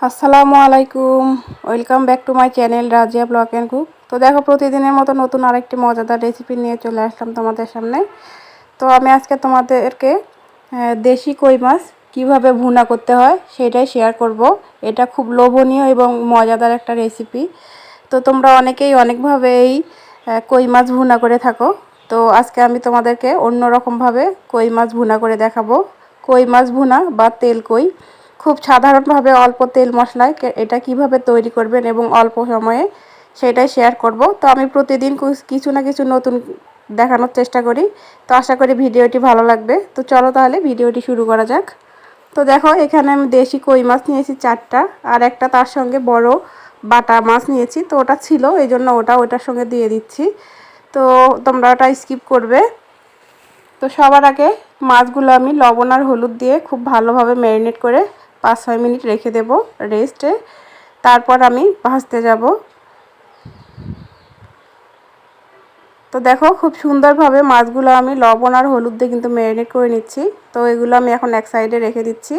আসসালামু আলাইকুম। Welcome back to my channel Razia blog and cook তো দেখো, প্রতিদিনের মতো নতুন আরেকটি মজাদার রেসিপি নিয়ে চলে আসলাম তোমাদের সামনে। তো আমি আজকে তোমাদেরকে দেশি কই মাছ কীভাবে ভুনা করতে হয় সেটাই শেয়ার করব। এটা খুব লোভনীয় এবং মজাদার একটা রেসিপি তো তোমরা অনেকেই অনেকভাবে এই কই মাছ ভুনা করে থাকো। তো আজকে আমি তোমাদেরকে অন্য রকমভাবে কই মাছ ভুনা করে দেখাবো। কই মাছ ভুনা বা তেল কই। খুব সাধারণভাবে অল্প তেল মশলায় এটা কীভাবে তৈরি করবেন এবং অল্প সময়ে সেটাই শেয়ার করব। তো আমি প্রতিদিন কিছু না কিছু নতুন দেখানোর চেষ্টা করি। তো আশা করি ভিডিওটি ভালো লাগবে। তো চলো তাহলে ভিডিওটি শুরু করা যাক। তো দেখো, এখানে আমি দেশি কই মাছ নিয়েছি চারটা আর একটা তার সঙ্গে বড় বাটা মাছ নিয়েছি। তো ওটা ছিল এই জন্য ওটা ওটার সঙ্গে দিয়ে দিচ্ছি। তো তোমরা ওটা স্কিপ করবে। তো সবার আগে মাছগুলো আমি লবণ আর হলুদ দিয়ে খুব ভালোভাবে ম্যারিনেট করে পাঁচ ছয় মিনিট রেখে দেব রেস্টে। তারপর আমি ভাজতে যাব। তো দেখো খুব সুন্দরভাবে মাছগুলো আমি লবণ আর হলুদ দিয়ে কিন্তু ম্যারিনেট করে নিচ্ছি। তো এগুলো আমি এখন এক সাইডে রেখে দিচ্ছি।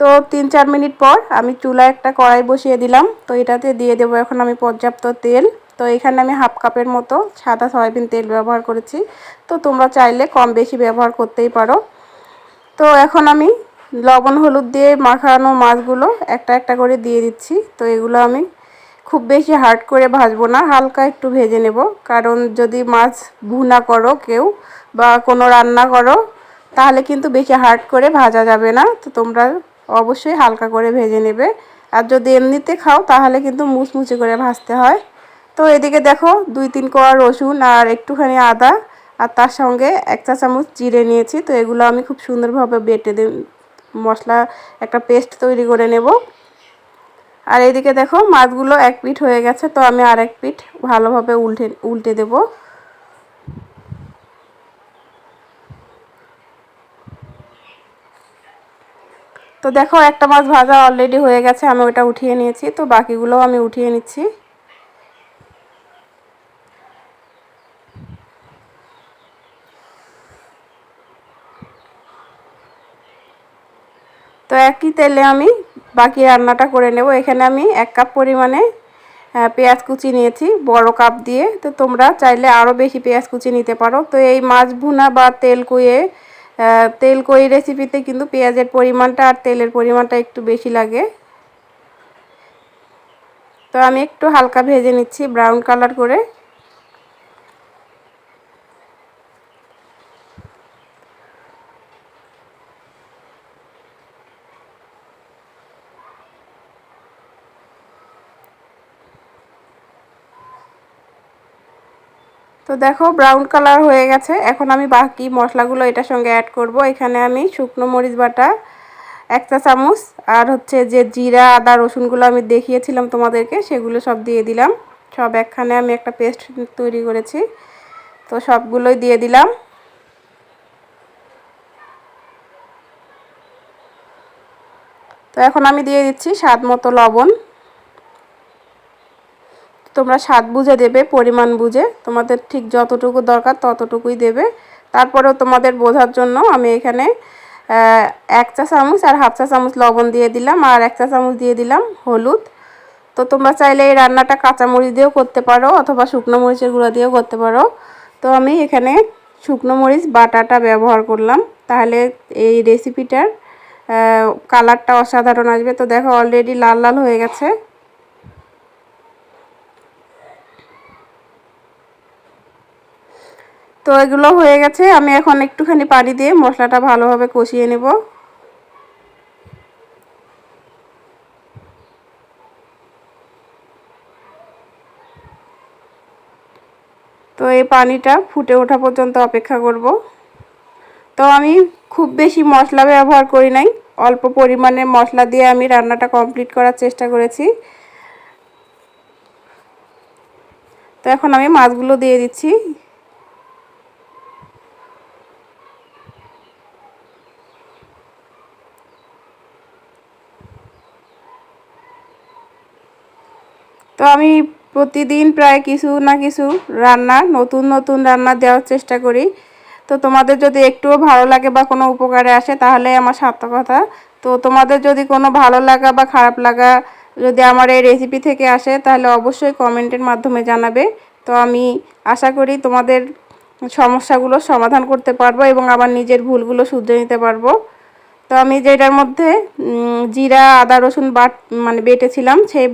তো তিন চার মিনিট পর আমি চুলায় একটা কড়াই বসিয়ে দিলাম। তো এটাতে দিয়ে দেবো এখন আমি পর্যাপ্ত তেল। তো এখানে আমি হাফ কাপের মতো সাদা সয়াবিন তেল ব্যবহার করেছি। তো তোমরা চাইলে কম বেশি ব্যবহার করতেই পারো। তো এখন আমি লবণ, হলুদ দিয়ে মাখানো মাছগুলো একটা একটা করে দিয়ে দিচ্ছি। তো এগুলো আমি খুব বেশি হার্ড করে ভাজবো না, হালকা একটু ভেজে নেব। কারণ যদি মাছ ভুনা করো কেউ বা কোনো রান্না করো, তাহলে কিন্তু বেশি হার্ড করে ভাজা যাবে না। তো তোমরা অবশ্যই হালকা করে ভেজে নেবে। আর যদি এমনিতে খাও, তাহলে কিন্তু মুচমুচে করে ভাজতে হয়। তো এদিকে দেখো, দুই তিন কোয়া রসুন আর একটুখানি আদা, আর তার সঙ্গে এক চা চামচ জিরে নিয়েছি। তো এগুলো আমি খুব সুন্দরভাবে বেটে মশলা একটা পেস্ট তৈরি করে নেব। আর এদিকে দেখো মাছগুলো এক পিঠ হয়ে গেছে, তো আমি আর এক পিঠ ভালোভাবে উল্টে উল্টে দেব। তো দেখো একটা মাছ ভাজা অলরেডি হয়ে গেছে, আমি ওটা উঠিয়ে নিয়েছি, তো বাকিগুলোও আমি উঠিয়ে নিচ্ছি। তো একই তেলে আমি বাকি রান্নাটা করে নেব। এখানে আমি এক কাপ পরিমাণে পেঁয়াজ কুচি নিয়েছি, বড় কাপ দিয়ে। তো তোমরা চাইলে আরও বেশি পেঁয়াজ কুচি নিতে পারো। তো এই মাছ ভুনা বা তেল কুয়ে তেল কই রেসিপিতে কিন্তু পেঁয়াজের পরিমাণটা আর তেলের পরিমাণটা একটু বেশি লাগে। তো আমি একটু হালকা ভেজে নিচ্ছি ব্রাউন কালার করে। তো দেখো ব্রাউন কালার হয়ে গেছে। এখন আমি বাকি মশলাগুলো এটার সঙ্গে অ্যাড করব। এখানে আমি শুকনো মরিচ বাটা, এক চা চামচ, আর হচ্ছে যে জিরা, আদা, রসুনগুলো আমি দেখিয়েছিলাম তোমাদেরকে, সেগুলো সব দিয়ে দিলাম। সব একখানে আমি একটা পেস্ট তৈরি করেছি। তো সবগুলোই দিয়ে দিলাম। তো এখন আমি দিয়ে দিচ্ছি স্বাদ মতো লবণ। তোমরা স্বাদ বুঝে দেবে, পরিমাণ বুঝে। তোমাদের ঠিক যতটুকু দরকার ততটুকুই দেবে। তারপরেও তোমাদের বোঝার জন্য আমি এখানে এক চা চামচ আর হাফ চা চামচ লবণ দিয়ে দিলাম আর এক চা চামচ দিয়ে দিলাম হলুদ। তো তোমরা চাইলে এই রান্নাটা কাঁচামরিচ দিয়েও করতে পারো অথবা শুকনো মরিচের গুঁড়া দিয়েও করতে পারো। তো আমি এখানে শুকনো মরিচ বাটাটা ব্যবহার করলাম। তাহলে এই রেসিপিটার কালারটা অসাধারণ আসবে। তো দেখো অলরেডি লাল লাল হয়ে গেছে। তো এগুলো হয়ে গেছে। আমি এখন একটুখানি পানি দিয়ে মশলাটা ভালোভাবে কষিয়ে নেব। তো এই পানিটা ফুটে ওঠা পর্যন্ত অপেক্ষা করব। তো আমি খুব বেশি মশলা ব্যবহার করি নাই। অল্প পরিমাণে মশলা দিয়ে আমি রান্নাটা কমপ্লিট করার চেষ্টা করেছি। তো এখন আমি মাছগুলো দিয়ে দিচ্ছি। তো আমি প্রতিদিন প্রায় কিছু না কিছু রান্না, নতুন নতুন রান্না দেওয়ার চেষ্টা করি। তো তোমাদের যদি একটুও ভালো লাগে বা কোনো উপকারে আসে, তাহলে আমার সার্থকতা তো তোমাদের যদি কোনো ভালো লাগা বা খারাপ লাগা যদি আমার এই রেসিপি থেকে আসে, তাহলে অবশ্যই কমেন্টের মাধ্যমে জানাবে। তো আমি আশা করি তোমাদের সমস্যাগুলো সমাধান করতে পারব এবং আমার নিজের ভুলগুলো শুধরে নিতে পারব। তো আমি যেটার মধ্যে জিরা, আদা, রসুন বাট মানে বেটেছিলাম, সেই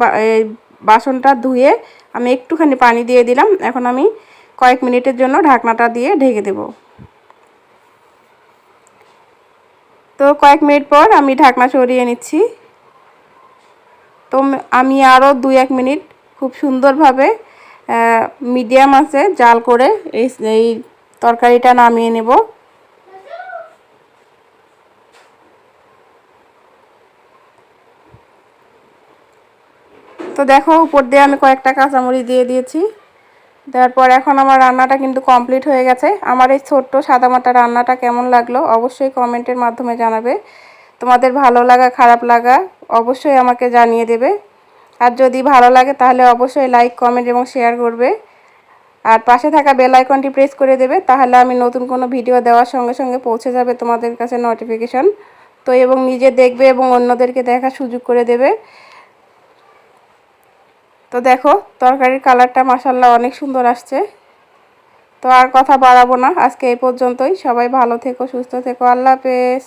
বাসনটা ধুয়ে আমি একটুখানি পানি দিয়ে দিলাম। এখন আমি কয়েক মিনিটের জন্য ঢাকনাটা দিয়ে ঢেকে দেব। তো কয়েক মিনিট পর আমি ঢাকনা সরিয়ে নিচ্ছি। তো আমি আরও দুই এক মিনিট খুব সুন্দরভাবে মিডিয়াম আছে জাল করে এই এই তরকারিটা নামিয়ে নেব। তো দেখো, উপর দিয়ে আমি কয়েকটা কাঁচামরিচ দিয়ে দিয়েছি। দেওয়ার পর এখন আমার রান্নাটা কিন্তু কমপ্লিট হয়ে গেছে। আমার এই ছোট্ট সাদামাটা রান্নাটা কেমন লাগল অবশ্যই কমেন্টের মাধ্যমে জানাবে। তোমাদের ভালো লাগা, খারাপ লাগা অবশ্যই আমাকে জানিয়ে দেবে। আর যদি ভালো লাগে তাহলে অবশ্যই লাইক, কমেন্ট এবং শেয়ার করবে। আর পাশে থাকা বেল আইকনটি প্রেস করে দেবে, তাহলে আমি নতুন কোনো ভিডিও দেওয়ার সঙ্গে সঙ্গে পৌঁছে যাবে তোমাদের কাছে নোটিফিকেশন তো এবং নিজে দেখবে এবং অন্যদেরকে দেখার সুযোগ করে দেবে। তো দেখো, তরকারির কালারটা মাসাল্লাহ অনেক সুন্দর আসছে। তো আর কথা বাড়াবো না, আজকে এই পর্যন্তই। সবাই ভালো থেকো, সুস্থ থেকো। আল্লাহ হাফেজ।